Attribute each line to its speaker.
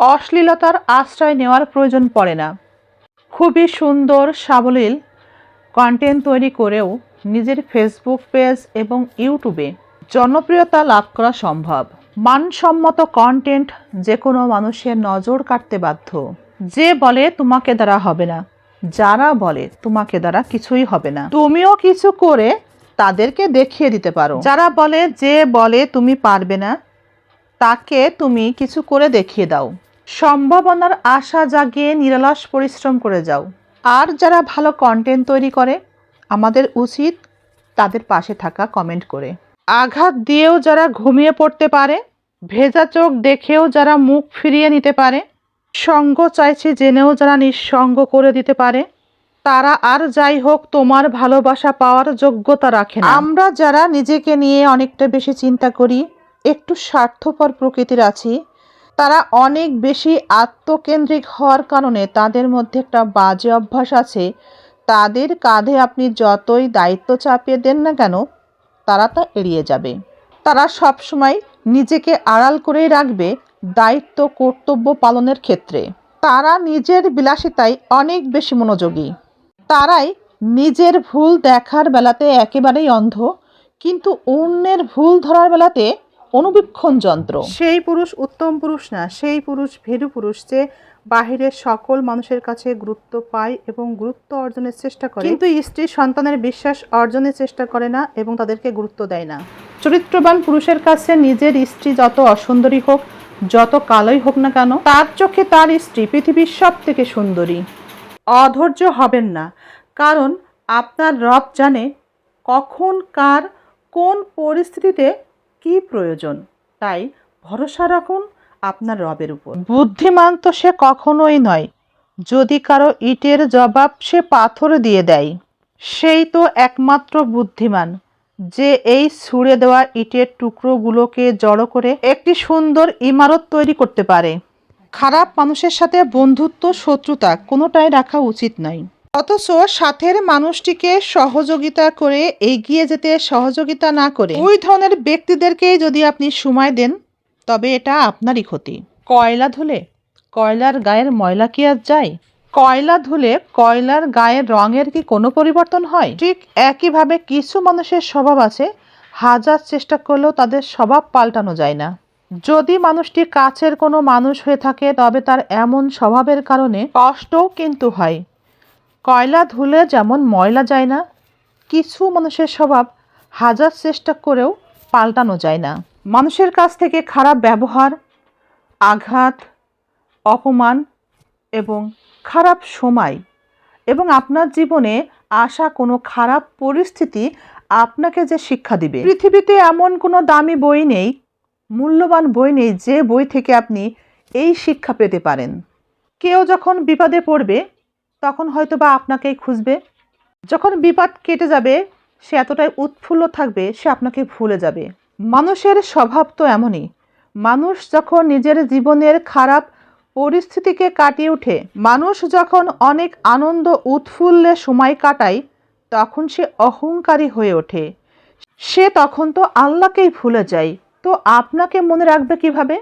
Speaker 1: অশ্লীলতার আশ্রয় নেওয়ার প্রয়োজন পড়ে না। খুবই সুন্দর, সাবলীল কন্টেন্ট তৈরি করেও নিজের ফেসবুক পেজ এবং ইউটিউবে জনপ্রিয়তা লাভ করা সম্ভব। মানসম্মত কন্টেন্ট যে কোনো মানুষের নজর কাটতে বাধ্য। যে বলে তোমাকে দ্বারা হবে না, যারা বলে তোমাকে দ্বারা কিছুই হবে না। তুমিও কিছু করে তাদেরকে দেখিয়ে দিতে পারো। যারা বলে যে বলে তুমি পারবে না, তাকে তুমি কিছু করে দেখিয়ে দাও। সম্ভাবনার আশা জাগিয়ে নিরলস পরিশ্রম করে যাও। আর যারা ভালো কন্টেন্ট তৈরি করে, আমাদের উচিত তাদের পাশে থাকা কমেন্ট করে। আঘাত দিয়েও যারা ঘুমিয়ে পড়তে পারে, ভেজা চোখ দেখেও যারা মুখ ফিরিয়ে নিতে পারে, সঙ্গ চাইছে জেনেও যারা নিঃসঙ্গ করে দিতে পারে, তারা আর যাই হোক তোমার ভালোবাসা পাওয়ার যোগ্যতা রাখে আমরা যারা নিজেকে নিয়ে অনেকটা বেশি চিন্তা করি, একটু স্বার্থপর প্রকৃতির আছি তারা অনেক বেশি আত্মকেন্দ্রিক হওয়ার কারণে তাদের মধ্যে একটা বাজে অভ্যাস আছে। তাদের কাঁধে আপনি যতই দায়িত্ব চাপিয়ে দেন না কেন, তারা তা এড়িয়ে যাবে। তারা সবসময় নিজেকে আড়াল করেই রাখবে দায়িত্ব কর্তব্য পালনের ক্ষেত্রে। তারা নিজের বিলাসিতায় অনেক বেশি মনোযোগী। তারাই নিজের ভুল দেখার বেলাতে একেবারেই অন্ধ, কিন্তু অন্যের ভুল ধরার বেলাতে অনুবীক্ষণ যন্ত্র। সেই পুরুষ উত্তম পুরুষ না সেই পুরুষ ভেরু পুরুষ যে বাহিরের সকল মানুষের কাছে গুরুত্ব পায় এবং গুরুত্ব অর্জনের চেষ্টা করে। কিন্তু স্ত্রী সন্তানের বিশ্বাস অর্জনের চেষ্টা করে না এবং তাদেরকে গুরুত্ব দেয় না। চরিত্রবান পুরুষের কাছে নিজের স্ত্রী যত অসুন্দরী হোক যত কালোই হোক না কেন তার চোখে তার স্ত্রী পৃথিবীর সব থেকে সুন্দরী। অধৈর্য হবেন না। কারণ আপনার রব জানে কখন কার কোন পরিস্থিতিতে কি প্রয়োজন? তাই ভরসা রাখুন আপনার রবের উপর। বুদ্ধিমান তো সে কখনোই নয়। যদি কারও ইটের জবাব সে পাথর দিয়ে দেয়, সেই তো একমাত্র বুদ্ধিমান, যে এই ছুঁড়ে দেওয়া ইটের টুকরোগুলোকে জড়ো করে একটি সুন্দর ইমারত তৈরি করতে পারে। খারাপ মানুষের সাথে বন্ধুত্ব, শত্রুতা কোনোটাই রাখা উচিত নয়। অথচ সাথের মানুষটিকে সহযোগিতা করে এগিয়ে যেতে সহযোগিতা না করে ওই ধরনের ব্যক্তিদেরকেই যদি আপনি সময় দেন, তবে এটা আপনারই ক্ষতি। কয়লা ধুলে কয়লার গায়ের ময়লা কি আর যায়? কয়লা ধুলে কয়লার গায়ের রঙের কি কোনো পরিবর্তন হয়? ঠিক একইভাবে কিছু মানুষের স্বভাব আছে, হাজার চেষ্টা করলেও তাদের স্বভাব পাল্টানো যায় না। যদি মানুষটি কাছের কোনো মানুষ হয়ে থাকে, তবে তার এমন স্বভাবের কারণে কষ্টও কিন্তু হয়। কয়লা ধুলে যেমন ময়লা যায় না, কিছু মানুষের স্বভাব হাজার চেষ্টা করেও পাল্টানো যায় না। মানুষের কাছ থেকে খারাপ ব্যবহার, আঘাত, অপমান এবং খারাপ সময় এবং আপনার জীবনে আসা কোনো খারাপ পরিস্থিতি আপনাকে যে শিক্ষা দিবে। পৃথিবীতে এমন কোনো দামি বই নেই, মূল্যবান বই নেই যে বই থেকে আপনি এই শিক্ষা পেতে পারেন। কেউ যখন বিপদে পড়বে তখন হয়তো বা আপনাকেই খুঁজবে। যখন বিপদ কেটে যাবে, সে এতটাই উৎফুল্ল থাকবে, সে আপনাকে ভুলে যাবে। মানুষের স্বভাব তো এমনই। মানুষ যখন নিজের জীবনের খারাপ পরিস্থিতিকে কাটিয়ে উঠে মানুষ যখন অনেক আনন্দ, উৎফুল্লে সময় কাটায়, তখন সে অহংকারী হয়ে ওঠে। সে তখন তো আল্লাহকেই ভুলে যায়। তো আপনাকে মনে রাখবে কীভাবে?